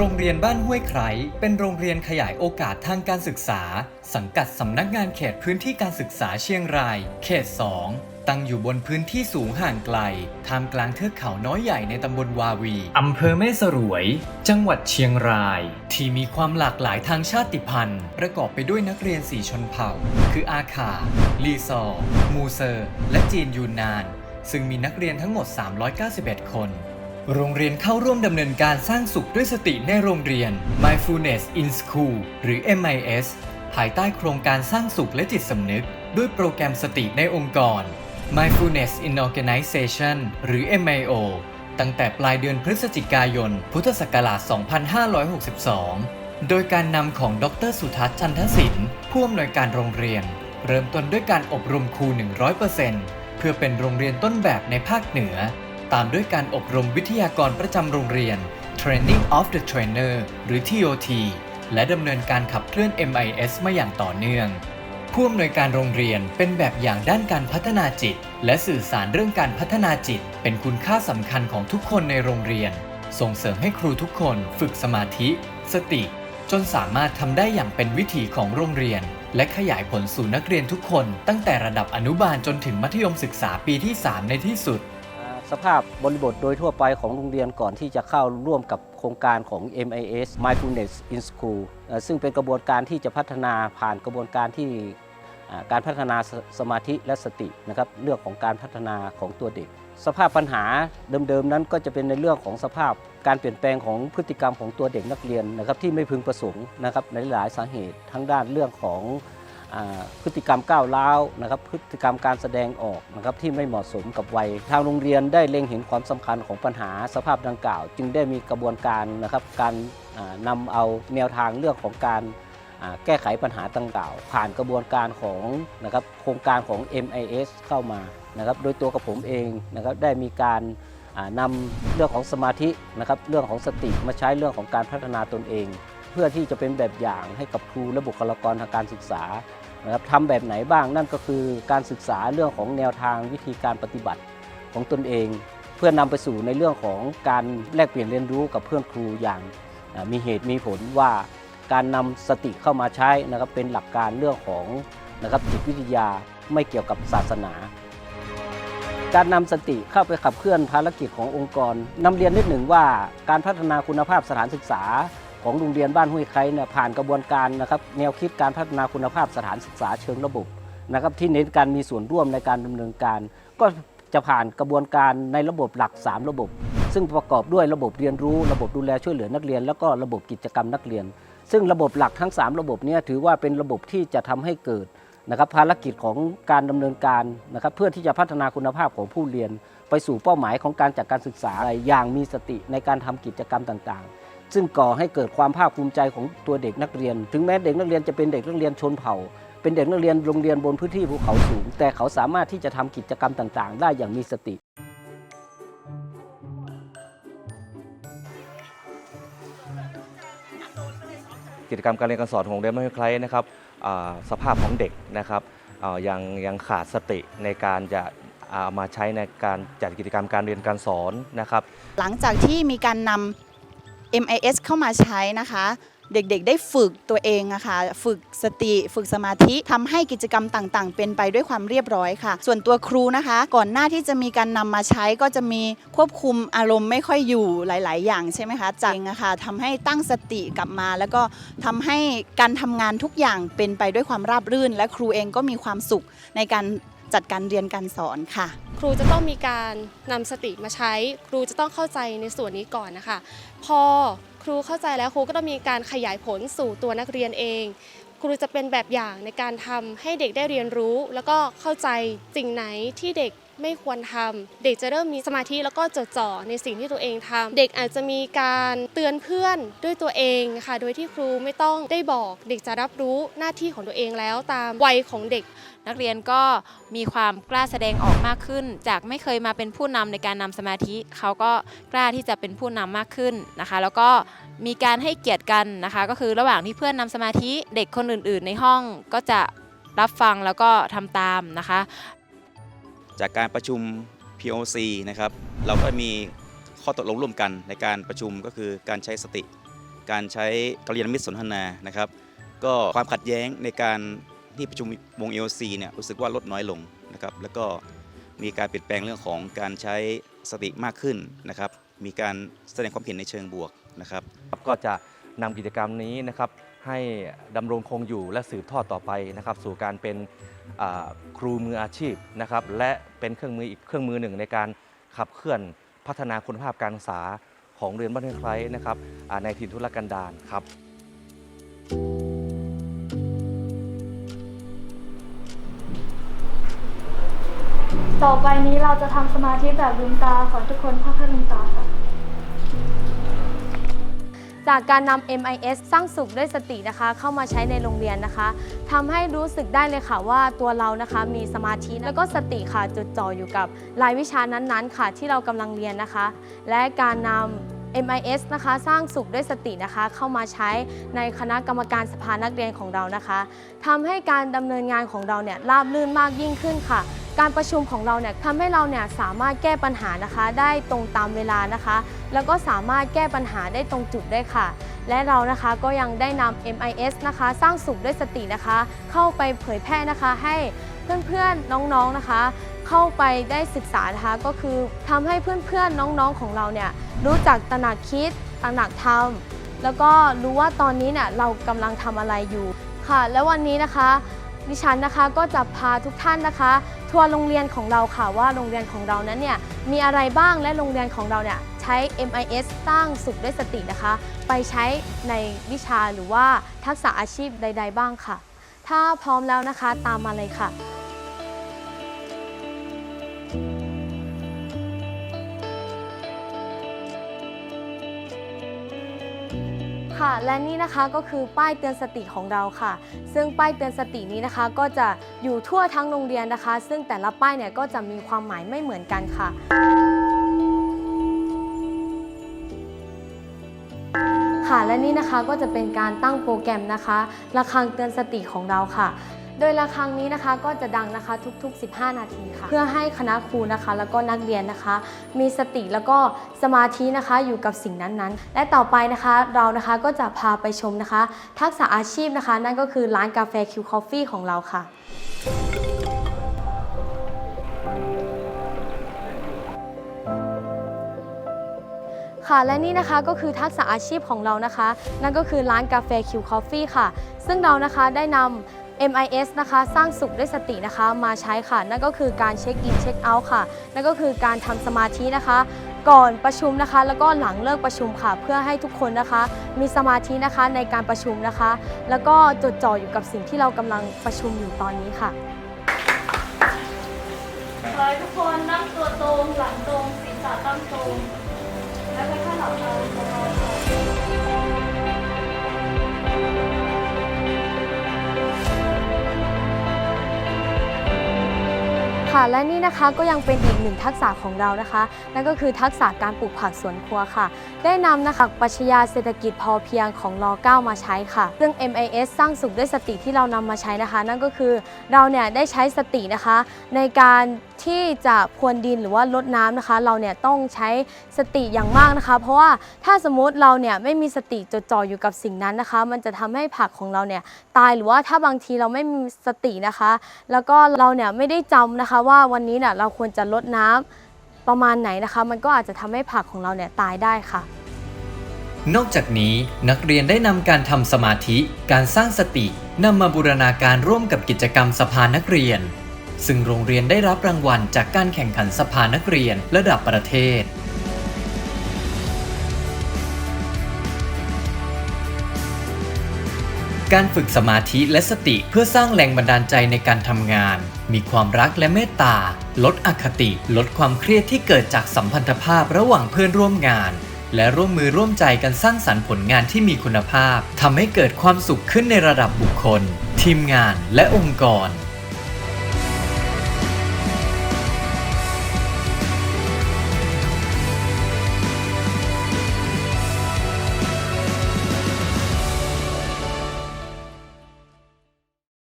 โรงเรียนบ้านห้วยไคร้เป็นโรงเรียนขยายโอกาสทางการศึกษา สังกัดสำนักงานเขตพื้นที่การศึกษาเชียงราย เขต 2 ตั้งอยู่บนพื้นที่สูงห่างไกลท่ามกลางเทือกเขาน้อยใหญ่ในตำบลวาวีอำเภอแม่สรวย จังหวัดเชียงราย ที่มีความหลากหลายทางชาติพันธุ์ ประกอบไปด้วยนักเรียนสี่ชนเผ่า คืออาขาลีซอร์มูเซอร์ และจีนยูนนาน ซึ่งมีนักเรียนทั้งหมด 391 คน โรงเรียนเข้าร่วมดำเนินการสร้างสุขด้วยสติในโรงเรียน Mindfulness in School หรือ MIS ภายใต้โครงการสร้างสุขและจิตสำนึก ด้วยโปรแกรมสติในองค์กร Mindfulness in Organization หรือ MIO ตั้งแต่ปลายเดือนพฤศจิกายน พุทธศักราช 2562 โดยการนำของดรสุทัศน์จันทศิลป์ผู้อำนวยการโรงเรียน เริ่มต้นด้วยการอบรมครู 100%เพื่อเป็นโรงเรียนต้นแบบในภาคเหนือ ตามด้วยการอบรมวิทยากรประจำโรงเรียน Training of the Trainer หรือ TOT และดำเนินการขับเคลื่อน MIS มาอย่างต่อเนื่อง ผู้อำนวยการโรงเรียนเป็นแบบอย่างด้านการพัฒนาจิต และสื่อสารเรื่องการพัฒนาจิต เป็นคุณค่าสำคัญของทุกคนในโรงเรียน ส่งเสริมให้ครูทุกคนฝึกสมาธิ สติ จนสามารถทำได้อย่างเป็นวิถีของโรงเรียน และขยายผลสู่นักเรียนทุกคน ตั้งแต่ระดับอนุบาลจนถึงมัธยมศึกษาปีที่ 3 ในที่สุด สภาพบริบทโดยทั่วไปของโรงเรียนก่อนที่จะเข้าร่วมกับโครงการของ MIS Mindfulness in School ซึ่งเป็นกระบวนการที่จะพัฒนาผ่านกระบวนการที่การพัฒนาสสมาธิและสตินะครับเรื่องของการพัฒนาของตัวเด็ก สภาพปัญหาเดิมๆนั้นก็จะเป็นในเรื่องของสภาพการเปลี่ยนแปลงของพฤติกรรมของตัวเด็กนักเรียนนะครับที่ไม่พึงประสงค์นะครับในหลายสาเหตุทั้งด้านเรื่องของ พฤติกรรมก้าวร้าวนะครับพฤติกรรมการแสดงออกนะครับที่ไม่เหมาะสมกับวัย ทางโรงเรียนได้เล็งเห็นความสำคัญของปัญหาสภาพดังกล่าว จึงได้มีกระบวนการนะครับการอ่านำเอาแนวทางเรื่องของการแก้ไขปัญหาดังกล่าว ผ่านกระบวนการของนะครับโครงการของ MIS เข้ามานะครับโดยตัวกับผมเองนะครับได้มีการอ่านำเรื่องของสมาธินะครับเรื่องของสติมาใช้เรื่องของการพัฒนาตนเอง เพื่อที่จะเป็นแบบอย่างให้กับครูและบุคลากรทางการศึกษานะครับทำแบบไหนบ้างนั่นก็คือการศึกษาเรื่องของแนวทางวิธีการปฏิบัติของตนเอง เพื่อนำไปสู่ในเรื่องของการแลกเปลี่ยนเรียนรู้กับเพื่อนครูอย่างมีเหตุมีผลว่าการนำสติเข้ามาใช้นะครับเป็นหลักการเรื่องของนะครับจิตวิทยาไม่เกี่ยวกับศาสนา การนำสติเข้าไปขับเคลื่อนภารกิจขององค์กรนำเรียนนิดหนึ่งว่าการพัฒนาคุณภาพสถานศึกษา ของโรงเรียนบ้านห้วยไคเนี่ยผ่านกระบวนการนะครับแนวคิดการพัฒนาคุณภาพสถานศึกษาเชิงระบบนะครับที่เน้นการมีส่วนร่วมในการดำเนินการ ก็จะผ่านกระบวนการในระบบหลัก 3 ระบบ ซึ่งประกอบด้วยระบบเรียนรู้ ระบบดูแลช่วยเหลือนักเรียน แล้วก็ระบบกิจกรรมนักเรียน ซึ่งระบบหลักทั้ง 3 ระบบเนี้ถือว่าเป็นระบบที่จะทำให้เกิดนะครับภารกิจของการดำเนินการนะครับเพื่อที่จะพัฒนาคุณภาพของผู้เรียน ไปสู่เป้าหมายของการจัดการศึกษาอย่างมีสติในการทำกิจกรรมต่างๆ ซึ่งก่อให้เกิดความภาคภูมิใจของตัวเด็กนักเรียน ถึงแม้เด็กนักเรียนจะเป็นเด็กนักเรียนชนเผ่า เป็นเด็กนักเรียนโรงเรียนบนพื้นที่ภูเขาสูง แต่เขาสามารถที่จะทำกิจกรรมต่างๆ ได้อย่างมีสติ กิจกรรมการเรียนการสอนของโรงเรียนไม่คล้ายนะครับอ่าสภาพของเด็กนะครับอ่ายังยังขาดสติในการจะเอามาใช้ในการจัดกิจกรรมการเรียนการสอนนะครับ หลังจากที่มีการนำ MIS เข้ามาใช้นะคะ เด็กๆ ได้ฝึกตัวเองอะค่ะฝึกสติ ฝึกสมาธิทำให้กิจกรรมต่างๆ เป็นไปด้วยความเรียบร้อยค่ะ ส่วนตัวครูนะคะ ก่อนหน้าที่จะมีการนำมาใช้ก็จะมีควบคุมอารมณ์ไม่ค่อยอยู่หลาย ๆ อย่างใช่ไหมคะจังอะค่ะทำให้ตั้งสติกลับมา แล้วก็ทำให้การทำงานทุกอย่างเป็นไปด้วยความราบรื่น และครูเองก็มีความสุขในการจัดการเรียนการสอนค่ะ ครูจะต้องมีการนำสติมาใช้ ครูจะต้องเข้าใจในส่วนนี้ก่อนนะคะ พอครูเข้าใจแล้วครูก็ต้องมีการขยายผลสู่ตัวนักเรียนเอง ครูจะเป็นแบบอย่างในการทำให้เด็กได้เรียนรู้ แล้วก็เข้าใจสิ่งไหนที่เด็ก ไม่ควรทำเด็กจะเริ่มมีสมาธิแล้วก็จดจ่อในสิ่งที่ตัวเองทำเด็กอาจจะมีการเตือนเพื่อนด้วยตัวเองค่ะ โดยที่ครูไม่ต้องได้บอกเด็กจะรับรู้หน้าที่ของตัวเองแล้วตามวัยของเด็ก นักเรียนก็มีความกล้าแสดงออกมากขึ้น จากไม่เคยมาเป็นผู้นำในการนำสมาธิ เขาก็กล้าที่จะเป็นผู้นำมากขึ้นนะคะ แล้วก็มีการให้เกียรติกันนะคะ ก็คือระหว่างที่เพื่อนนำสมาธิเด็กคนอื่น ๆ ในห้องก็จะรับฟังแล้วก็ทำตามนะคะ จากการประชุม POC นะครับเราก็มีข้อตกลงร่วมกันในการประชุมก็คือการใช้สติ การใช้กัลยาณมิตรสนทนานะครับ ก็ความขัดแย้งในการที่ประชุมวง EOC เนี่ยรู้สึกว่าลดน้อยลงนะครับแล้วก็มีการเปลี่ยนแปลงเรื่องของการใช้สติมากขึ้นนะครับมีการแสดงความเห็นในเชิงบวกนะครับ ก็จะนำกิจกรรมนี้นะครับให้ดำรงคงอยู่และสืบทอดต่อไปนะครับสู่การเป็น ครูมืออาชีพนะครับและเป็นเครื่องมืออีกเครื่องมือหนึ่งในการขับเคลื่อนพัฒนาคุณภาพการศึกษาของเรียนบ้านห้วยไคร้นะครับในถิ่นทุรกันดารครับ ต่อไปนี้เราจะทำสมาธิแบบลืมตาขอทุกคนพักให้ลืมตาค่ะ จากการนำ MIS สร้างสุขด้วยสตินะคะ เข้ามาใช้ในโรงเรียนนะคะทำให้รู้สึกได้เลยค่ะว่าตัวเรานะคะมีสมาธิแล้วก็สติค่ะจดจ่ออยู่กับรายวิชานั้นๆ ค่ะ ที่เรากำลังเรียนนะคะ และการนำ MIS นะคะสร้างสุขด้วยสตินะคะเข้ามาใช้ในคณะกรรมการสภานักเรียนของเรานะคะทำให้การดำเนินงานของเราเนี่ยราบรื่นมากยิ่งขึ้นค่ะ การประชุมของเราเนี่ยทำให้เราเนี่ยสามารถแก้ปัญหานะคะ ได้ตรงตามเวลานะคะ แล้วก็สามารถแก้ปัญหาได้ตรงจุดได้ค่ะ และเรานะคะก็ยังได้นำ MIS นะคะ สร้างสุขด้วยสตินะคะ เข้าไปเผยแพร่นะคะ ให้เพื่อนๆน้องๆนะคะ เข้าไปได้ศึกษานะคะก็คือทำให้เพื่อนๆน้องๆของเราเนี่ยรู้จักตระหนักคิดตระหนักทำแล้วก็รู้ว่าตอนนี้เนี่ยเรากำลังทำอะไรอยู่ค่ะ และวันนี้นะคะ ดิฉันนะคะก็จะพาทุกท่านนะคะ ทัวร์โรงเรียนของเราค่ะว่าโรงเรียนของเรานั้นเนี่ยมีอะไรบ้างและโรงเรียนของเราเนี่ยใช้ MIS สร้างสุขด้วยสตินะคะ ไปใช้ในวิชาหรือว่าทักษะอาชีพใด ๆ บ้างค่ะ ถ้าพร้อมแล้วนะคะตามมาเลยค่ะ ค่ะ และนี่นะคะก็คือป้ายเตือนสติของเราค่ะ ซึ่งป้ายเตือนสตินี้นะคะ ก็จะอยู่ทั่วทั้งโรงเรียนนะคะ ซึ่งแต่ละป้ายเนี่ยก็จะมีความหมายไม่เหมือนกันค่ะ ค่ะและนี่นะคะก็จะเป็นการตั้งโปรแกรมนะคะระฆังเตือนสติของเราค่ะ โดยระฆังนี้นะคะก็จะดังนะคะทุกๆ 15 นาทีค่ะ เพื่อให้คณะครูนะคะ แล้วก็นักเรียนนะคะ มีสติแล้วก็สมาธินะคะอยู่กับสิ่งนั้นๆ และต่อไปนะคะเรานะคะก็จะพาไปชมนะคะ ทักษะอาชีพนะคะ นั่นก็คือร้านกาแฟคิวคอฟฟี่ของเราค่ะ ค่ะและนี่นะคะก็คือทักษะอาชีพของเรานะคะ นั่นก็คือร้านกาแฟคิวคอฟฟี่ค่ะ ซึ่งเรานะคะได้นำ MIS นะคะสร้างสุขด้วยสตินะคะมาใช้ค่ะ นั่นก็คือการเช็คอินเช็คเอาท์ค่ะ นั่นก็คือการทำสมาธินะคะ ก่อนประชุมนะคะ แล้วก็หลังเลิกประชุมค่ะ เพื่อให้ทุกคนนะคะ มีสมาธินะคะในการประชุมนะคะ แล้วก็จดจ่ออยู่กับสิ่งที่เรากำลังประชุมอยู่ตอนนี้ค่ะขอให้ทุกคนนั่งตัวตรงหลังตรงศีรษะตั้งตรง ค่ะค่ะและนี่นะคะก็ยังเป็นอีกหนึ่งทักษะของเรานะคะ นั่นก็คือทักษะการปลูกผักสวนครัวค่ะ ได้นำนะคะปรัชญาเศรษฐกิจพอเพียงของร9มาใช้ค่ะ ซึ่ง MIS สร้างสุขด้วยสติที่เรานำมาใช้นะคะ นั่นก็คือเราเนี่ยได้ใช้สตินะคะ ในการ ที่จะพรวนดินหรือว่าลดน้ำนะคะ เราเนี่ยต้องใช้สติอย่างมากนะคะ เพราะว่าถ้าสมมติเราเนี่ยไม่มีสติจดจ่ออยู่กับสิ่งนั้นนะคะ มันจะทำให้ผักของเราเนี่ยตายหรือว่าถ้าบางทีเราไม่มีสตินะคะ แล้วก็เราเนี่ยไม่ได้จำนะคะว่าวันนี้เนี่ยเราควรจะลดน้ำประมาณไหนนะคะ มันก็อาจจะทำให้ผักของเราเนี่ยตายได้ค่ะนอกจากนี้นักเรียนได้นำการทำสมาธิ การสร้างสตินำมาบูรณาการร่วมกับกิจกรรมสภานักเรียน ซึ่งโรงเรียนได้รับรางวัลจากการแข่งขันสภานักเรียนระดับประเทศ การฝึกสมาธิและสติเพื่อสร้างแรงบันดาลใจในการทำงาน มีความรักและเมตตา ลดอคติ ลดความเครียดที่เกิดจากสัมพันธภาพระหว่างเพื่อนร่วมงานและร่วมมือร่วมใจกันสร้างสรรค์ผลงานที่มีคุณภาพทำให้เกิดความสุขขึ้นในระดับบุคคล ทีมงานและองค์กร